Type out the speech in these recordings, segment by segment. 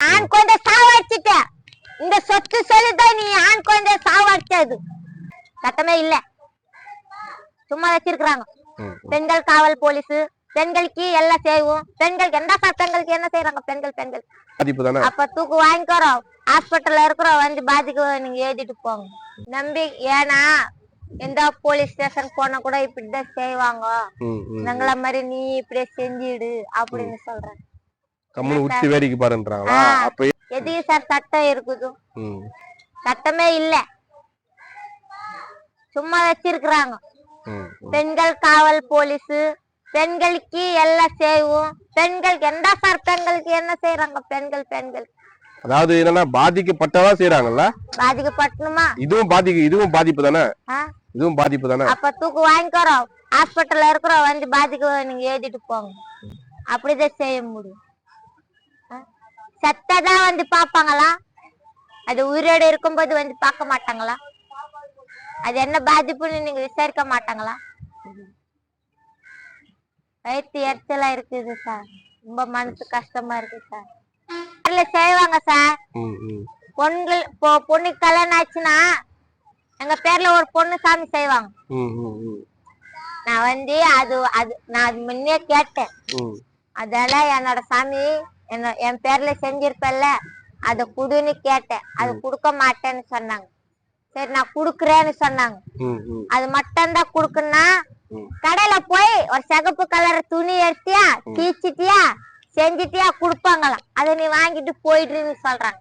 ஆண் குழந்தை சாவடிச்சிட்ட இந்த சொத்து சொல்லிதான் நீ ஆண் குழந்தை சாவடிச்சது சட்டமே இல்ல. சும்மா வச்சிருக்காங்க ம், பெண்கள் காவல் போலீஸ் பெண்களுக்கு எல்லாம் செய்வோம். பெண்களுக்கு எந்த பெண்களுக்கு என்ன செய்யறாங்க பெண்கள் பெண்கள். அப்ப தூக்கு வாங்கிக்கிறோம். ஹாஸ்பிட்டல்ல இருக்கிறோம். வந்து பாதிக்க நீங்க எழுதிட்டு போங்க. நம்பி ஏன்னா எந்த போலீஸ் ஸ்டேஷன் போனா கூட இப்படிதான் செய்வாங்க. எங்கள மாதிரி நீ இப்படியே செஞ்சிடு அப்படின்னு சொல்றேன் உச்சி வேடிக்கை பாருன்றாங்களா? எதுக்கு சார் சட்டம் இருக்குது? சட்டமே இல்ல. சும்மா வச்சிருக்கிறாங்க. பெண்கள் காவல் போலீஸ் பெண்களுக்கு எல்லாம் செய்வோம். பெண்களுக்கு எந்த சார் பெண்களுக்கு என்ன செய்யறாங்க பெண்கள் பெண்கள். அதாவது என்னன்னா பாதிக்கப்பட்டவா செய்யறாங்கல்ல பாதிக்கப்பட்டணுமா இதுவும் பாதிக்கு இதுவும் பாதிப்பு தானே? இதுவும் பாதிப்பு தானே? அப்ப தூக்கு வாங்கிக்கிறோம். ஹாஸ்பிட்டல்ல இருக்கிறோம். வந்து பாதிக்க நீங்க எழுதிட்டு போங்க. அப்படிதான் செய்ய முடியும்? செத்ததான் வந்து பாப்பாங்களா அது உயிரோடு இருக்கும்போது வந்து பார்க்க மாட்டாங்களா? அது என்ன பாதிப்புன்னு நீங்க விசாரிக்க மாட்டாங்களா? வயிற்று எரிச்சலா இருக்குது சார். ரொம்ப மனசு கஷ்டமா இருக்கு சார். இல்ல செய்வாங்க சார். பொண்கள் பொ- பொண்ணுக்கு கல்யாணம் ஆச்சுன்னா எங்க பேர்ல ஒரு பொண்ணு சாமி செய்வாங்க. நான் வந்து அது அது நான் அது முன்னே கேட்டேன். ம். அதால என்னோட சாமி என்ன என் பேர்ல செஞ்சிருப்பல்ல அத குடுன்னு கேட்டேன். அது கொடுக்க மாட்டேன்னு சொன்னாங்க. சரி நான் குடுக்குறேன்னு சொன்னாங்க. அது மட்டும்தான் குடுக்குன்னா ம். கடையில போய் ஒரு சிகப்பு கலர் துணி எடுத்தியா தீச்சிட்டியா செஞ்சிட்டியா குடுப்பாங்களாம் அதை நீ வாங்கிட்டு போயிடுன்னு சொல்றாங்க.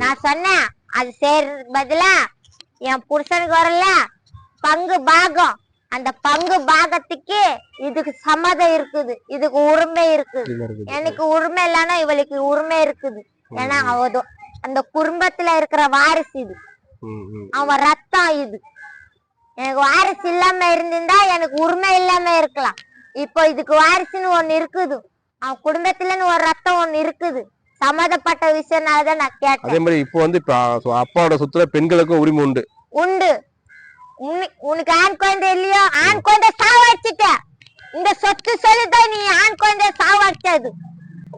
நான் சொன்னேன் அது செய்யறதுக்கு பதிலா என் புருஷனுக்கு வரல பங்கு பாகம் அந்த பங்கு பாகத்துக்கு இதுக்கு சம்மதம் இருக்குது இதுக்கு உரிமை இருக்குது. எனக்கு உரிமை இல்லைன்னா இவளுக்கு உரிமை இருக்குது ஏன்னா அந்த குடும்பத்துல இருக்கிற வாரிசு இது. அவன் ரத்தம் இது. எனக்கு வாரிசு இல்லாம இருந்திருந்தா எனக்கு உரிமை இல்லாம இருக்கலாம். இப்போ இதுக்கு வாரிசுன்னு ஒண்ணு இருக்குது. அவன் குடும்பத்துலன்னு ஒரு ரத்தம் ஒண்ணு இருக்குது. சம்மதப்பட்ட விஷயம்னாலதான் நான் கேட்டேன். அதே மாதிரி இப்போ வந்து இப்ப அப்பாவோட சொத்துல பெண்களுக்கும் உரிமை உண்டு. உண்டு. உனக்கு- உனக்கு ஆண் குழந்தை இல்லையோ ஆண் குழந்தை சாவடிச்சிட்ட. இந்த சொத்து சொல்லிதான் நீ ஆண் குழந்தை சாவடிச்சது.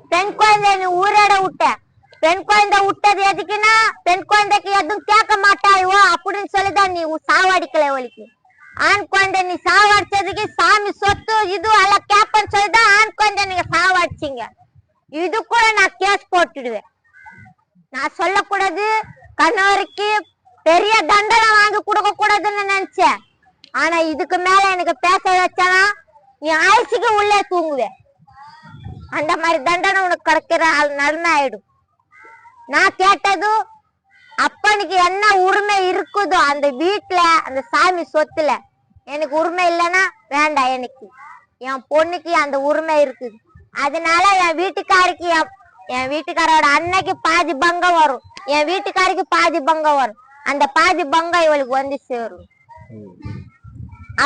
பெண் குழந்தை நீ ஊரோட விட்ட. பெண் குழந்தை விட்டது எதுக்குன்னா பெண் குழந்தைக்கு எதுவும் கேட்க மாட்டாயோ அப்படின்னு சொல்லிதான் நீ உ- சாவடிக்கல ஒழிக்கு. ஆண் குழந்தை நீ சாவடிச்சதுக்கு சாமி சொத்து இது எல்லாம் கேப்பன்னு சொல்லிதான் ஆண் குழந்தை நீங்க சாவடிச்சீங்க. இது கூட நான் கேஸ் போட்டுடுவேன். நான் சொல்லக்கூடாது கணவருக்கு பெரிய தண்டனை வாங்கி கொடுக்க கூடாதுன்னு நினைச்சேன். ஆனா இதுக்கு மேல எனக்கு பேச வச்சனா நீ ஆயுசுக்கு உள்ளே தூங்குவே. அந்த மாதிரி தண்டனை உனக்கு கிடைக்கிற ஆள் நன்மை ஆயிடும். நான் கேட்டதும் அப்பனுக்கு என்ன உரிமை இருக்குதோ அந்த வீட்டுல அந்த சாமி சொத்துல எனக்கு உரிமை இல்லைன்னா வேண்டாம் எனக்கு. என் பொண்ணுக்கு அந்த உரிமை இருக்குது. அதனால என் வீட்டுக்காருக்கு என் என் வீட்டுக்காரோட அன்னைக்கு பாதி பங்கம் வரும். என் வீட்டுக்காருக்கு பாதி பங்கம் வரும். அந்த பாதி பங்கம் இவளுக்கு வந்து சேரும்.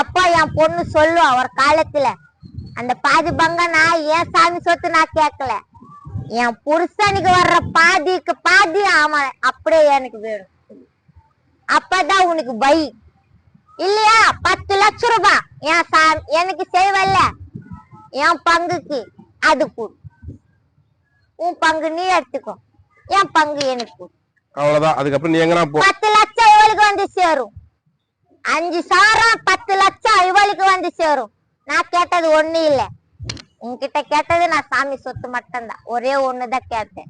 அப்போ அப்பா என் பொண்ணு சொல்லுவா ஒரு காலத்துல அந்த பாதி பங்கம் நான் ஏன் சாமி சொத்து நான் கேட்கல? என் புருஷனுக்கு வர்ற பாதிக்கு பாதி அவன் அப்படியே எனக்கு வேணும். அப்பதான் உனக்கு பை. இல்லையா? பத்து லட்சம் ரூபாய் என் சா- எனக்கு செய்வல்ல. என் பங்குக்கு அது கொடு. உன் பங்கு நீ எடுத்துக்கோ. என் பங்கு எனக்கு அவ்வளவுதான். அதுக்கப்புறம் நீ எங்கனா போ? பத்து லட்சம் இவளுக்கு வந்து சேரும். அஞ்சு சாரம் பத்து லட்சம் இவளுக்கு வந்து சேரும். நான் கேட்டது ஒண்ணு இல்ல. உன்கிட்ட கேட்டது நான் சாமி சொத்து மட்டும்தான். ஒரே ஒண்ணுதான் கேட்டேன்.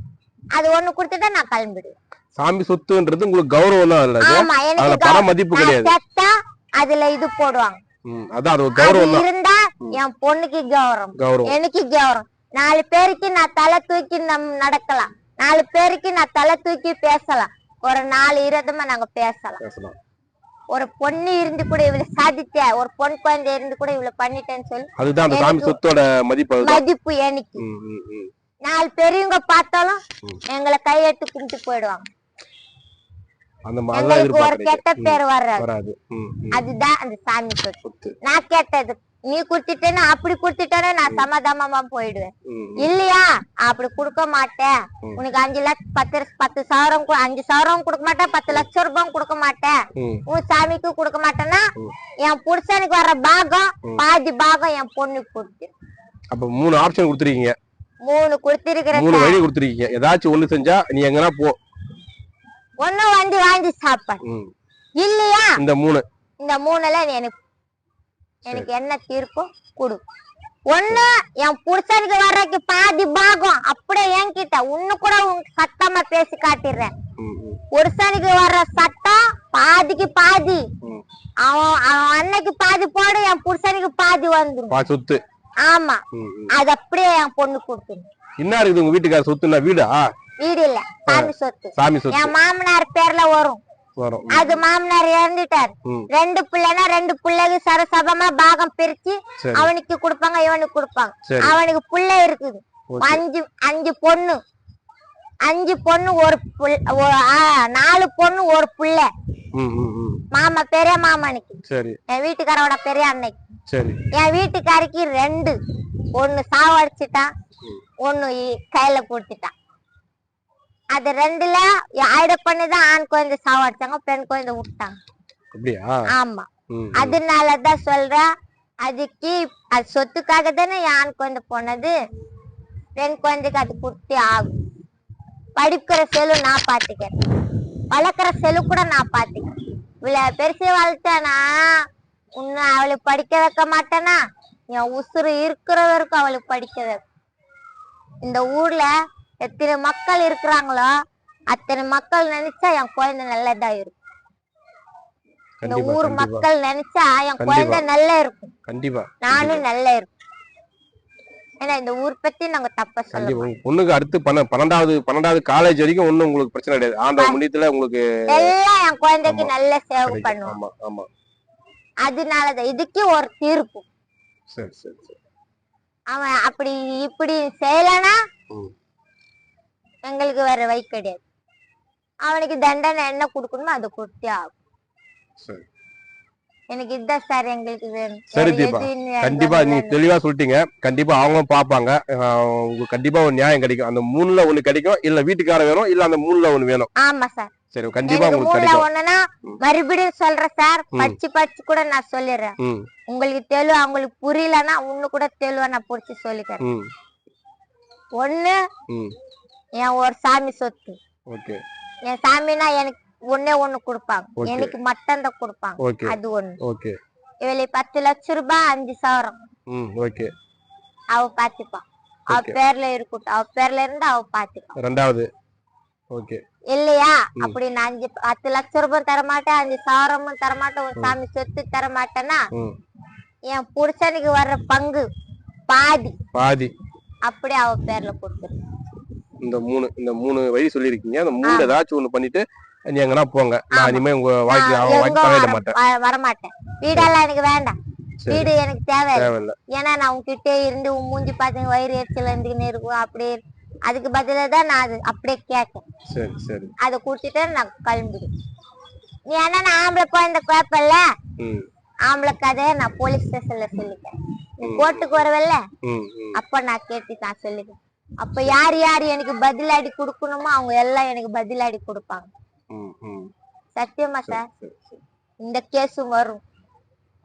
அது ஒண்ணு கொடுத்துட்டா நான் கிளம்பிடுவேன். சாமி சொத்துன்றது உங்களுக்கு கௌரவம் தான் அதுல பண மதிப்பு கிடையாது. கேட்டா அதுல இது போடுவாங்க. அதான் அது கௌரவம் இருந்தா என் பொண்ணுக்கு கௌரவம். கௌரவம். எனக்கு கௌரவம். நாலு பேருக்கு நான் தலை தூக்கி நம் நடக்கலாம். நாலு பேருக்கு நான் தலை தூக்கி பேசலாம். ஒரு நாலு இருதமா நாங்க பேசலாம். பேசலாம். ஒரு பொண்ணு இருந்து கூட இவ்வளவு சாதிச்ச ஒரு பொன் குழந்தை இருந்து கூட இவ்வளவு பண்ணிட்டேன்னு சொல்லி அதுதான் அந்த சாமி சொத்தோட மதிப்பு மதிப்பு எனக்கு. நாலு பெரியவங்க பார்த்தாலும். எங்களை கையெடுத்து கும்பிட்டு போயிடுவாங்க. எங்களுக்கு ஒரு கெட்ட பேர் வர்றாது. அதுதான் அந்த சாமி சொத்து. நான் கேட்டது நீ குடுத்துட்டேன்னா அப்படி குடுத்துட்டேன்னா நான் சமாதானமா போயிடுவேன். இல்லையா? அப்படி கொடுக்க மாட்டேன். உனக்கு அஞ்சு லட்சம் பத்து பத்து சாயிரம் கு- அஞ்சு சாயிரம் கொடுக்க மாட்டேன் பத்து லட்சம் ரூபாயும் கொடுக்க மாட்டேன். உன் சாமிக்கு கொடுக்க மாட்டேன்னா. என் புருஷனுக்கு வர்ற பாகம் பாதி பாகம் என் பொண்ணுக்கு கொடுத்து. அப்ப மூணு ஆப்ஷன் கொடுத்துருக்கீங்க. மூணு கொடுத்திருக்கிற மூணு வழி கொடுத்துருக்கீங்க. ஏதாச்சும் ஒண்ணு செஞ்சா நீ எங்கன்னா போ. ஒண்ணு வந்து வாங்கி சாப்பாடு. இல்லையா? இந்த மூணு. இந்த மூணுல நீ எனக்கு எனக்கு என்ன தீர்ப்போ கொடு. ஒண்ணு என் புருஷனுக்கு வர்றதுக்கு பாதி பாகம் அப்படியே என்கிட்ட. உன்னு கூட சத்தமா பேசி காட்டிடுறேன். புருஷனுக்கு வர்ற சட்டம் பாதிக்கு பாதி. அவன் அவன் அன்னைக்கு பாதி போடு என் புருஷனுக்கு பாதி வந்துரும். பா சொத்து. ஆமா. அது அப்படியே என் பொண்ணு கொடுத்துரு என்ன இருக்குது உங்க வீட்டுக்கார சொத்துன்னா வீடா? வீடு இல்ல. சாமி சொத்து. சாமி சொத்து. என் மாமனார் பேர்ல வரும். அது மாமனார் இறந்துட்டாரு. ரெண்டு பிள்ளைனா ரெண்டு பிள்ளைக்கு சரசபமா பாகம் பிரிச்சு அவனுக்கு கொடுப்பாங்க இவனுக்கு கொடுப்பாங்க. அவனுக்கு புள்ள இருக்குது. அஞ்சு அஞ்சு பொண்ணு. அஞ்சு பொண்ணு ஒரு நாலு பொண்ணு ஒரு புள்ள. மாமா பெரிய மாமனுக்கு. சரி. என் வீட்டுக்காரோட பெரிய அன்னைக்கு. சரி. என் வீட்டுக்காரிக்கு ரெண்டு. ஒண்ணு சாவடிச்சிட்டான். ஒண்ணு இ- கையில கொடுத்துட்டான். அது ரெண்டுல ஆயிட பண்ணிதான் ஆண் குழந்தை சாவடிச்சாங்க பெண் குழந்தை விட்டாங்க. அப்படியா? ஆமா. அதனாலதான் சொல்றேன் அதுக்கு அது சொத்துக்காக தானே ஆண் குழந்தை போனது பெண் குழந்தைக்கு அது குடுத்தே ஆகும் படிக்கிற செலவு நான் பாத்துக்கிறேன். வளர்க்குற செலவு கூட நான் பாத்துக்கிறேன். இவ்வளவு பெருசு வளர்த்தேனா உன்னை அவளுக்கு படிக்க வைக்க மாட்டேனா? என் உசுறு இருக்கிற வரைக்கும் அவளுக்கு படிக்க வைக்க இந்த ஊர்ல எத்தனை மக்கள் இருக்கிறாங்களோ அத்தனை மக்கள் நினைச்சா என் குழந்தை நல்லதா இருக்கும். இந்த ஊர் மக்கள் நினைச்சா என். குழந்தை நல்லா இருக்கும். கண்டிப்பா நானும் நல்லா இருக்கும். ஏன்னா இந்த ஊர் பத்தி நாங்க தப்ப சொல்ல கண்டிப்பா. உங்க பொண்ணுக்கு அடுத்து பன்ன பன்னெண்டாவது பன்னெண்டாவது காலேஜ் வரைக்கும் ஒண்ணும் உங்களுக்கு பிரச்சனை கிடையாது. ஆண்டவ முன்னியத்துல உங்களுக்கு எல்லாம் என் குழந்தைக்கு. நல்ல சேவை. பண்ணுவோம் ஆமா அதனாலதான் இதுக்கு ஒரு தீர்ப்பு சரி சரி அவன் அப்படி இப்படி செய்யலனா ம். எங்களுக்கு வேற வை கிடையாது. அவனுக்கு தண்டனை என்ன கொடுக்கணுமோ அதை கொடுத்தே ஆகும் சரி. எனக்கு இதுதான் சார் எங்களுக்கு வேணும். சரி தீபா. கண்டிப்பா நீ. தெளிவா சொல்லிட்டீங்க. கண்டிப்பா அவங்களும் பாப்பாங்க உங்களுக்கு கண்டிப்பா ஒரு நியாயம் கிடைக்கும். அந்த மூணுல ஒண்ணு கிடைக்கும்? இல்ல வீட்டுக்கார வேணும் இல்ல அந்த மூணுல ஒண்ணு வேணும்? ஆமா சார் சரி கண்டிப்பா உங்களுக்கு கிடைக்கும். ஒண்ணுனா. மறுபடியும் சொல்றேன் சார். படிச்சு படிச்சு கூட நான் சொல்லிடுறேன். உங்களுக்கு தெளிவு அவங்களுக்கு புரியலன்னா ஒண்ணு கூட தெளிவா நான் புடிச்சு சொல்லிக்கிறேன் ஒண்ணு என் ஒரு சாமி சொத்து. ஓகே. என் சாமினா எனக்கு ஒண்ணே ஒண்ணு கொடுப்பாங்க. எனக்கு மட்டும் தான் கொடுப்பாங்க. அது ஒண்ணு. ஓகே. இவளை பத்து லட்சம் ரூபாய் அஞ்சு சவரம். ஓகே. அவ பாத்துப்பா. அவ. பேர்ல இருக்கட்டும். அவ பேர்ல இருந்து அவ பாத்துப்பா. ரெண்டாவது. ஓகே. இல்லையா. அப்படி நான் அஞ்சு பத்து லட்சம் ரூபாய் தரமாட்டேன் அஞ்சு சவரமும் தரமாட்டேன் ஒரு சாமி சொத்து தரமாட்டேன்னா ம். என் புருஷனுக்கு வர்ற பங்கு பாதி. பாதி. அப்படியே அவ பேர்ல கொடுத்துரு. இந்த மூணு இந்த மூணு வழி சொல்லியிருக்கீங்க. அந்த மூணு ஏதாச்சும் ஒண்ணு பண்ணிட்டு நீ எங்கன்னா போங்க. நான் இனிமே உங்க வாழ்க்கை வாழ்க்கை தலையிட மாட்டேன். வரமாட்டேன். வீடெல்லாம் எனக்கு வேண்டாம். வீடு எனக்கு தேவையில்ல. ஏன்னா நான் உன்கிட்ட இருந்து உன் மூஞ்சி பார்த்து வயிறு எரிச்சல் இருந்துக்கின்னு இருக்கும். அப்படியே அதுக்கு பதிலா தான் நான் அது அப்படியே கேட்டேன். சரி சரி. அதை கொடுத்துட்டு நான் கிளம்பிடுவேன். நீ என்ன நான் ஆம்பளை குழந்தை குழப்பம்ல ம். ஆம்பளை கதையை நான் போலீஸ் ஸ்டேஷன்ல சொல்லிட்டேன். கோர்ட்டுக்கு வரவில்ல? அப்ப நான் கேட்டு நான் சொல்லிட்டேன் அப்ப யார் யார் எனக்கு பதிலடி கொடுக்கணுமோ அவங்க எல்லாம் எனக்கு பதிலடி கொடுப்பாங்க. சத்தியமா சார் இந்த கேஸும் வரும்.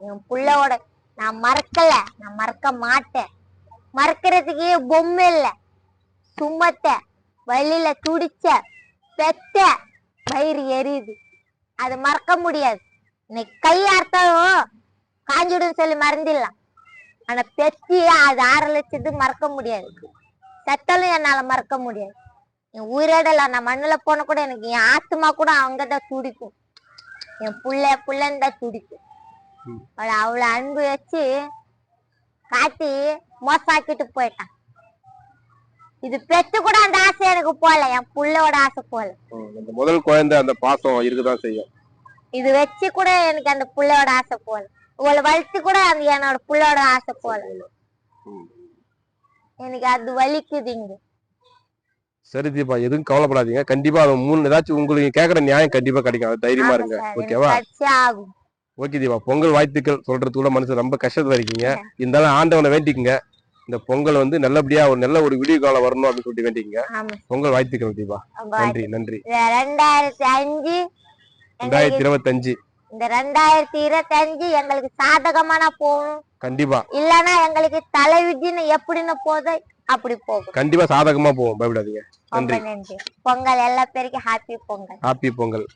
என் புள்ளையோட நான் மறக்கல. நான் மறக்க மாட்டேன். மறக்கிறதுக்கு பொம்மை இல்ல. சுமத்த வழியில துடிச்ச பெத்த வயிறு எரியுது. அது மறக்க முடியாது. இன்னைக்கு கையார்த்தாலும் காஞ்சிடும் சொல்லி மறந்துடலாம். ஆனா பெத்தி அது ஆறு லட்சத்து மறக்க முடியாது. செத்தாலும் என்னால மறக்க முடியாது. என் உயிரோடல நான் மண்ணுல போன கூட எனக்கு என் ஆத்மா கூட அங்கதான் துடிக்கும். என் புள்ள புள்ளன்னு தான் துடிக்கும். அவளை அவ்வளவு அன்பு வச்சு காட்டி மோசாக்கிட்டு போயிட்டான். இது பெத்து கூட அந்த ஆசை எனக்கு போல என் புள்ளையோட ஆசை போல. அந்த முதல் குழந்தை அந்த பாசம் இருக்குதான் செய்யும். இது வச்சு கூட எனக்கு அந்த புள்ளையோட ஆசை போல இவளை வளர்த்து கூட அந்த என்னோட புள்ளையோட ஆசை போல. எனக்கு அது வலிக்குது இங்க சரி தீபா எதுவும் கவலைப்படாதீங்க. கண்டிப்பா மூணு ஏதாச்சும் உங்களுக்கு கேக்குற நியாயம் கண்டிப்பா கிடைக்கும். அது தைரியமா இருங்க. ஓகேவா? ஓகே தீபா பொங்கல் வாழ்த்துக்கள் சொல்றது கூட மனசு ரொம்ப கஷ்டத்துல இருக்கீங்க. இருந்தாலும் ஆண்டவனை வேண்டிக்குங்க. இந்த பொங்கல் வந்து நல்லபடியா ஒரு நல்ல ஒரு விடிய காலம் வரணும் அப்படின்னு சொல்லிட்டு வேண்டிக்கங்க. ஆமா. பொங்கல் வாழ்த்துக்கள் தீபா. நன்றி நன்றி. ரெண்டாயிரத்தி அஞ்சு ரெண்டாயிரத்தி இருபத்தஞ்சு. இந்த ரெண்டாயிரத்தி இருபத்தி அஞ்சு எங்களுக்கு சாதகமான போகணும். கண்டிப்பா. இல்லனா எங்களுக்கு தலைவிதின்னு எப்படின்னு போதோ அப்படி போகும். கண்டிப்பா சாதகமா போவோம். பயப்படாதீங்க. நன்றி. பொங்கல் எல்லா பேருக்கும் ஹாப்பி பொங்கல். ஹாப்பி பொங்கல்.